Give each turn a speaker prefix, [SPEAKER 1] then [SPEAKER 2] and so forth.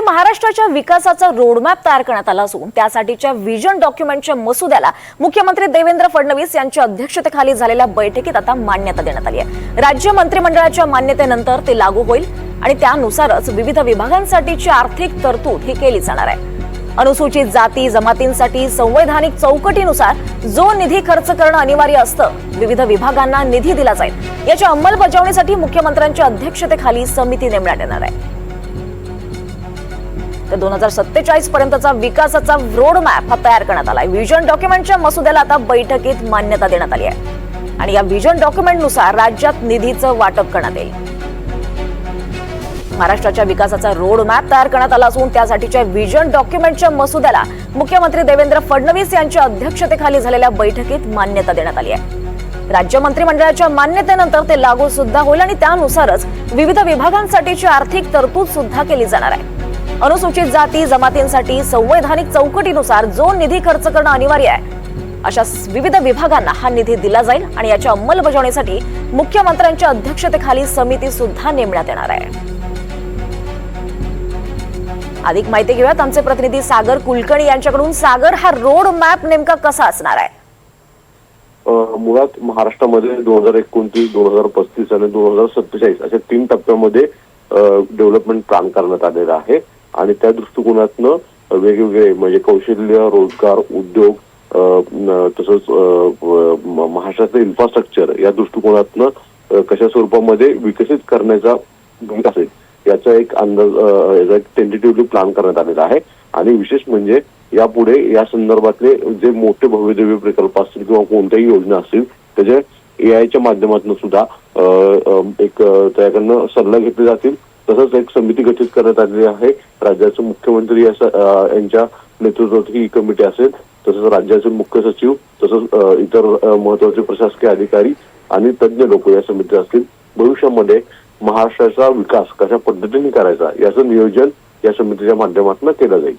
[SPEAKER 1] महाराष्ट्राच्या विकासाचा रोडमॅप तयार करण्यात आला असून त्यासाठीच्या व्हिजन डॉक्युमेंटच्या मसुद्याला मुख्यमंत्री देवेंद्र फडणवीस यांच्या अध्यक्षतेखाली झालेल्या बैठकीत आता मान्यता देण्यात आली आहे. राज्य मंत्रिमंडळाच्या मान्यतेनंतर ते लागू होईल आणि त्यानुसारच विविध विभागांसाठीची आर्थिक तरतूद ही केली जाणार आहे. अनुसूचित जाती जमातींसाठी संवैधानिक चौकटीनुसार जो निधी खर्च करणं अनिवार्य असतं विविध विभागांना निधी दिला जाईल. याच्या अंमलबजावणीसाठी मुख्यमंत्र्यांच्या अध्यक्षतेखाली समिती नेमण्यात येणार आहे. ते दोन हजार सत्तेचाळीस पर्यंतचा विकासाचा रोड मॅप हा तयार करण्यात आलाय. व्हिजन डॉक्युमेंटच्या मसुद्याला आता बैठकीत मान्यता देण्यात आली आहे. आणि या व्हिजन डॉक्युमेंटनुसार राज्यात निधीचं वाटप करण्यात येईल. महाराष्ट्राच्या विकासाचा रोड मॅप तयार करण्यात आला असून त्यासाठीच्या व्हिजन डॉक्युमेंटच्या मसुद्याला मुख्यमंत्री देवेंद्र फडणवीस यांच्या अध्यक्षतेखाली झालेल्या बैठकीत मान्यता देण्यात आली आहे. राज्य मंत्रिमंडळाच्या मान्यतेनंतर ते लागू सुद्धा होईल आणि त्यानुसारच विविध विभागांसाठीची आर्थिक तरतूद सुद्धा केली जाणार आहे. अनुसूचित जाती जमातींसाठी संवैधानिक चौकटीनुसार जो निधी खर्च करणं अनिवार्य आहे अशा विविध विभागांना हा निधी दिला जाईल आणि याच्या अंमलबजावणीसाठी मुख्यमंत्र्यांच्या अध्यक्षतेखाली समिती सुद्धा नेमण्यात येणार आहे. अधिक माहिती घेऊयात आमचे प्रतिनिधी सागर कुलकर्णी यांच्याकडून. सागर हा रोड मॅप नेमका कसा असणार आहे?
[SPEAKER 2] मुळात महाराष्ट्रामध्ये दोन हजार एकोणतीस दोन हजार पस्तीस आणि दोन हजार सत्तेचाळीस अशा तीन टप्प्यामध्ये डेव्हलपमेंट प्लॅन करण्यात आलेला आहे. आणि त्या दृष्टिकोनातनं वेगवेगळे म्हणजे कौशल्य रोजगार उद्योग तसंच महाराष्ट्राचं इन्फ्रास्ट्रक्चर या दृष्टिकोनातनं कशा स्वरूपामध्ये विकसित करण्याचा भूमिका असेल याचा एक अंदाज याचा एक टेंटेटिव्हली प्लॅन करण्यात आलेला आहे. आणि विशेष म्हणजे यापुढे या संदर्भातले जे मोठे भव्यदिव्य प्रकल्प असतील किंवा कोणत्याही योजना असतील त्याचे एआयच्या माध्यमातून सुद्धा एक त्याकडनं सल्ला घेतले जातील. तसंच एक समिती गठीत करण्यात आलेली आहे. राज्याचे मुख्यमंत्री यांच्या नेतृत्वात ही कमिटी असेल. तसंच राज्याचे मुख्य सचिव तसंच इतर महत्त्वाचे प्रशासकीय अधिकारी आणि तज्ज्ञ लोक या समितीत असतील. भविष्यामध्ये महाराष्ट्राचा विकास कशा पद्धतीने करायचा याचं नियोजन या समितीच्या माध्यमातून केलं जाईल.